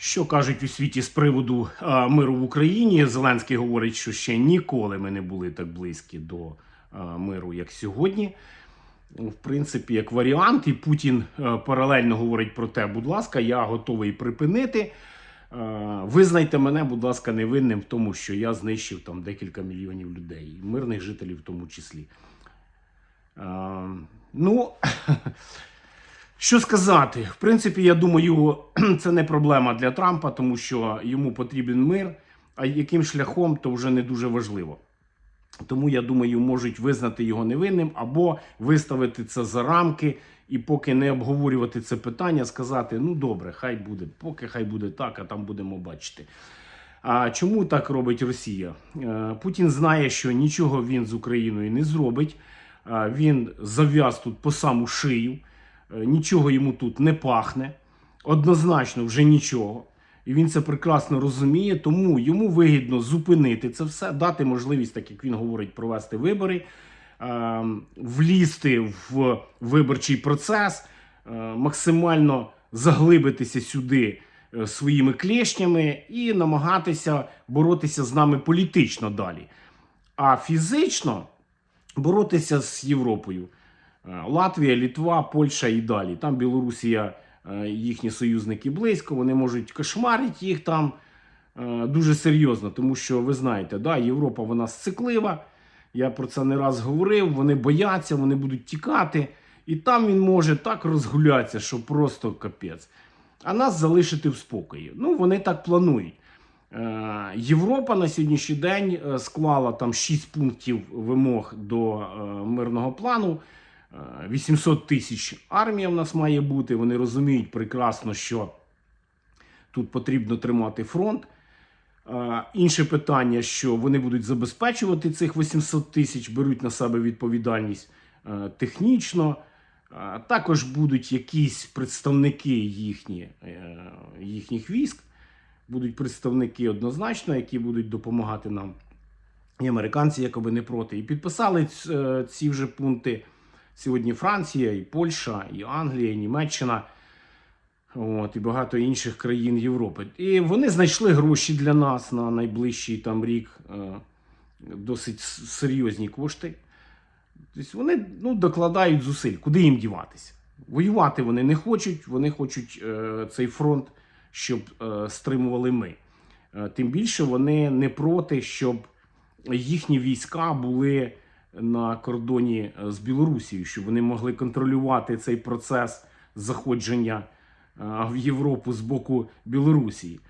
Що кажуть у світі з приводу а, миру в Україні? Зеленський говорить, що ще ніколи ми не були так близькі до а, миру, як сьогодні. В принципі, як варіант, і Путін е, паралельно говорить про те, будь ласка, я готовий припинити. Е, Визнайте мене, будь ласка, невинним в тому, що я знищив там декілька мільйонів людей, мирних жителів в тому числі. Е, Ну, що сказати? В принципі, я думаю, це не проблема для Трампа, тому що йому потрібен мир, а яким шляхом то вже не дуже важливо. Тому я думаю, можуть визнати його невинним або виставити це за рамки і поки не обговорювати це питання, сказати: ну добре, хай буде, поки хай буде так, а там будемо бачити. А чому так робить Росія? Е, Путін знає, що нічого він з Україною не зробить. Е, Він зав'яз тут по саму шию, нічого йому тут не пахне, однозначно вже нічого. І він це прекрасно розуміє, тому йому вигідно зупинити це все, дати можливість, так як він говорить, провести вибори, е, влізти в виборчий процес, е, максимально заглибитися сюди е, своїми клешнями і намагатися боротися з нами політично далі. А фізично боротися з Європою. Е, Латвія, Літва, Польща і далі. Там Білорусія, е, їхні союзники близько, вони можуть кошмарити їх там е, дуже серйозно, тому що ви знаєте, да, Європа вона сциклива. Я про це не раз говорив. Вони бояться, вони будуть тікати, і там він може так розгулятися, що просто капець. А нас залишити в спокої. Ну, вони так планують. Європа на сьогоднішній день склала там 6 пунктів вимог до мирного плану. Е, 800 тисяч армія в нас має бути. Вони розуміють прекрасно, що тут потрібно тримати фронт. Е, Інше питання, що вони будуть забезпечувати цих 800 тисяч, беруть на себе відповідальність е, технічно. Е, Також будуть якісь представники їхні, е, їхніх військ, будуть представники однозначно, які будуть допомагати нам. І американці якоби не проти. І підписали е, ці вже пункти сьогодні Франція, і Польща, і Англія, і Німеччина. От, і багато інших країн Європи. І вони знайшли гроші для нас на найближчий там рік е, досить серйозні кошти. Тобто вони ну, докладають зусиль, куди їм діватися. Воювати вони не хочуть, вони хочуть е, цей фронт, щоб е, стримували ми. Е, тим більше вони не проти, щоб їхні війська були на кордоні е, з Білорусією, щоб вони могли контролювати цей процес заходження е, в Європу з боку Білорусі.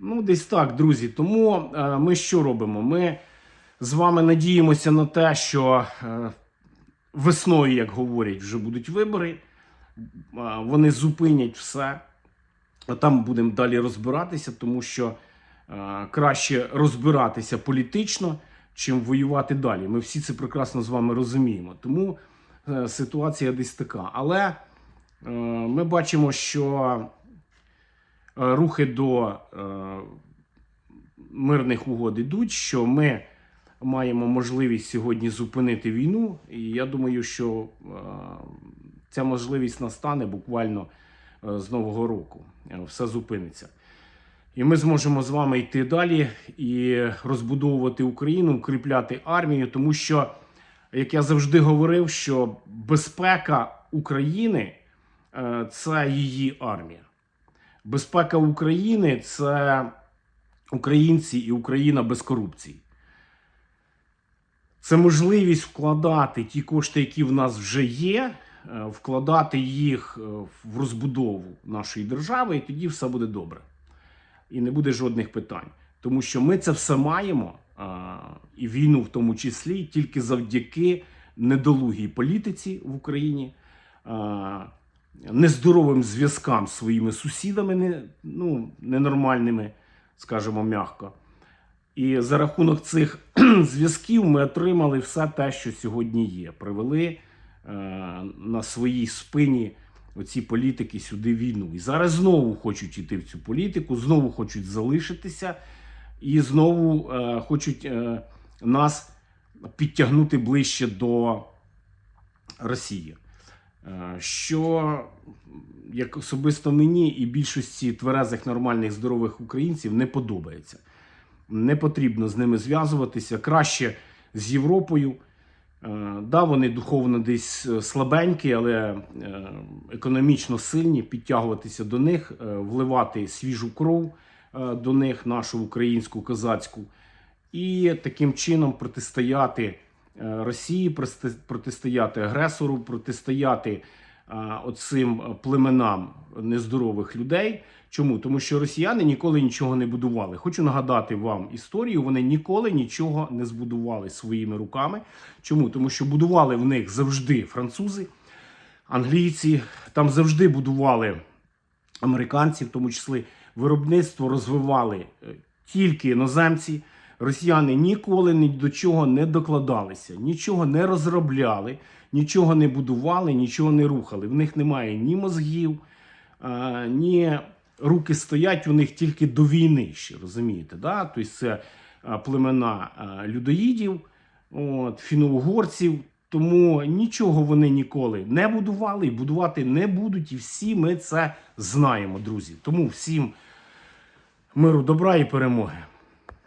Ну, десь так, друзі. Тому е, ми що робимо? Ми з вами надіємося на те, що весною, як говорять, вже будуть вибори. Вони зупинять все. Там будемо далі розбиратися, тому що краще розбиратися політично, чим воювати далі. Ми всі це прекрасно з вами розуміємо. Тому е, ситуація десь така. Але е, ми бачимо, що е, рухи до мирних угод ідуть, що ми маємо можливість сьогодні зупинити війну. І я думаю, що ця можливість настане буквально з Нового року. Все зупиниться. І ми зможемо з вами йти далі і розбудовувати Україну, укріпляти армію, тому що, як я завжди говорив, що безпека України е, це її армія. Безпека України це українці і Україна без корупції. Це можливість вкладати ті кошти, які в нас вже є, е, вкладати їх е, в розбудову нашої держави, і тоді все буде добре. І не буде жодних питань. Тому що ми це все маємо, і війну в тому числі, тільки завдяки недолугій політиці в Україні, нездоровим зв'язкам з своїми сусідами, не, ну, ненормальними, скажімо м'яко. І за рахунок цих зв'язків ми отримали все те, що сьогодні є. Привели е, на своїй спині оці політики сюди війну. І зараз знову хочуть йти в цю політику, знову хочуть залишитися, і знову е, хочуть е, нас підтягнути ближче до Росії. е, що як особисто мені і більшості тверезих, нормальних, здорових українців не подобається. Не потрібно з ними зв'язуватися. Краще з Європою. Е, Да, вони духовно десь е, слабенькі, але е, економічно сильні, підтягуватися до них, вливати свіжу кров до них, нашу українську, козацьку, і таким чином протистояти Росії, протистояти агресору, протистояти оцим племенам нездорових людей. Чому? Тому що росіяни ніколи нічого не будували. Хочу нагадати вам історію. Вони ніколи нічого не збудували своїми руками. Чому? Тому що будували в них завжди французи, англійці, там завжди будували американці, в тому числі виробництво розвивали е, тільки іноземці. Росіяни ніколи ні до чого не докладалися, нічого не розробляли, нічого не будували, нічого не рухали. В них немає ні мозгів, е, ні руки стоять у них тільки до війни ще, розумієте? Да? Тобто це племена людоїдів, от, фіно-угорців. Тому нічого вони ніколи не будували і будувати не будуть. І всі ми це знаємо, друзі. Тому всім миру, добра і перемоги.